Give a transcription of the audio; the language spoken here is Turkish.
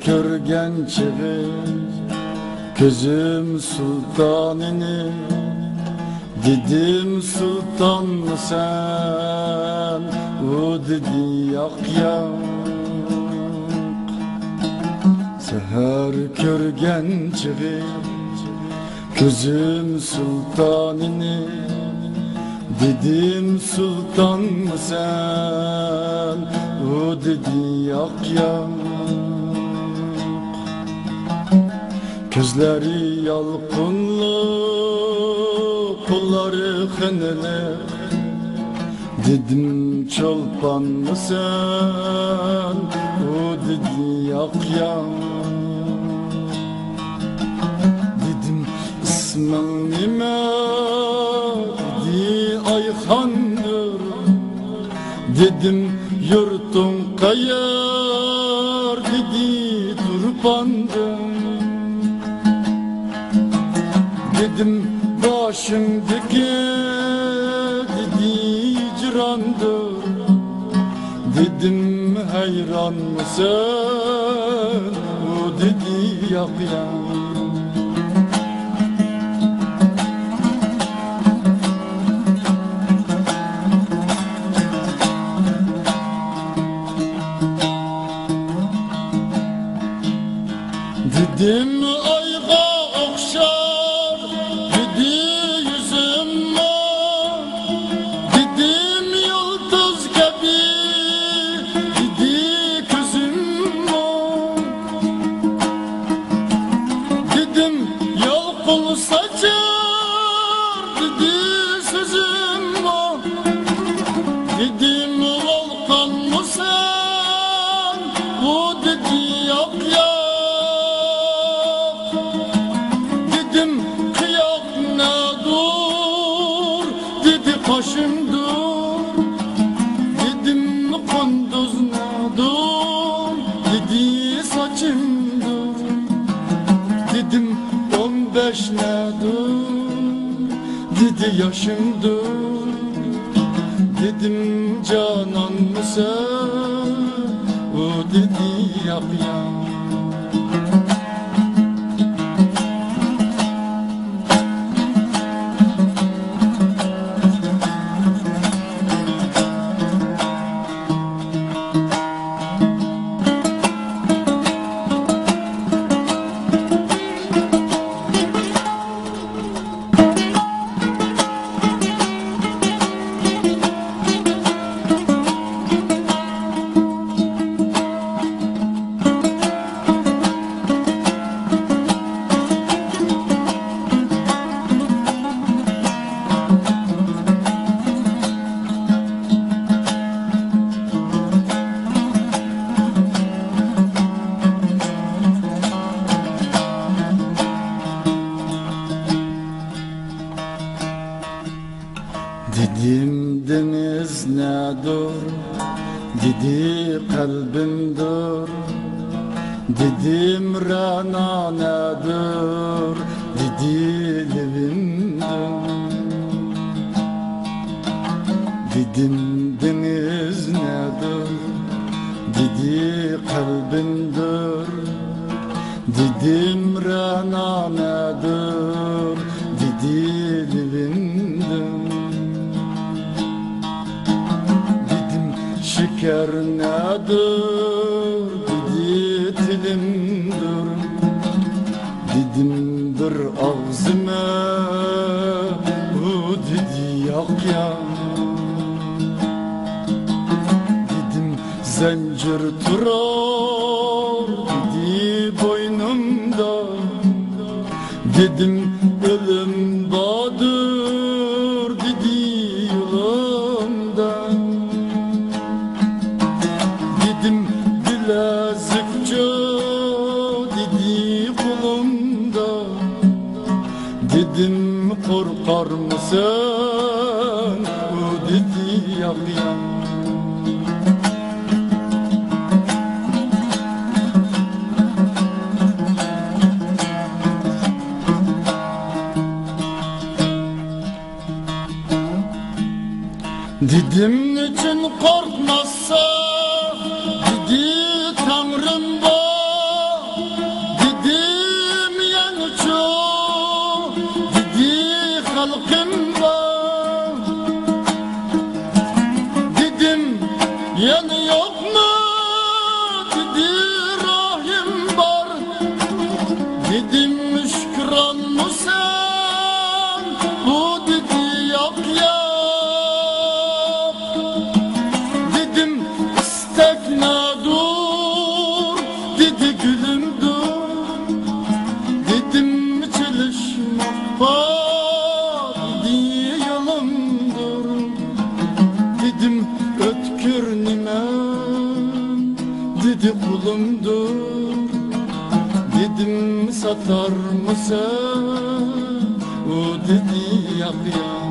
körgen çevi Gözüm sultanını Dedim sultan mı sen? O dedi yak yak. Seher körgen çevi Gözüm sultanını Dedim sultan mı sen? O dedi yak yak. Gözleri yalqınlı Kolları xınılı Dedim çolpan mı sen? O dedi yak yak. Dedim ismin nime Dedi Ayhan'dır Dedim yurtun kayar Dedi turpandır Dedim başımdaki dedi cirandır Dedim hayran mısın o dedi yak Dedim ayga okşar Dedi yüzüm Dedim yıldız gibi Dedi gözüm Dedim yalkul saçar Dedi sözüm Dedim volkan mı sen O dedi yak yak Dedim kunduz ne dur Dedi saçım dur Dedim on beş ne dur Dedi yaşım dur Dedim canan mı Dedim deniz nedir? Dedi kalbim dur. Dedim rana nedir? Dedi levim dur. Dedim deniz nedir? Dedi kalbim dur. Dedim rana nedir şeker nedir? Dilimdir. Dedim bir ağzıma. O dedi yak yak Dedim zincir turar Dedi boynumda. Dedim Dedim korkar mısın dedi yak yak Dedim niçin korkmazsa dur dedi gülüm dur. Dedim çalışmak var diye yolumdur. Dedim ötkür nime dedi kulumdur. Dedim satar mısın? O dedi yap ya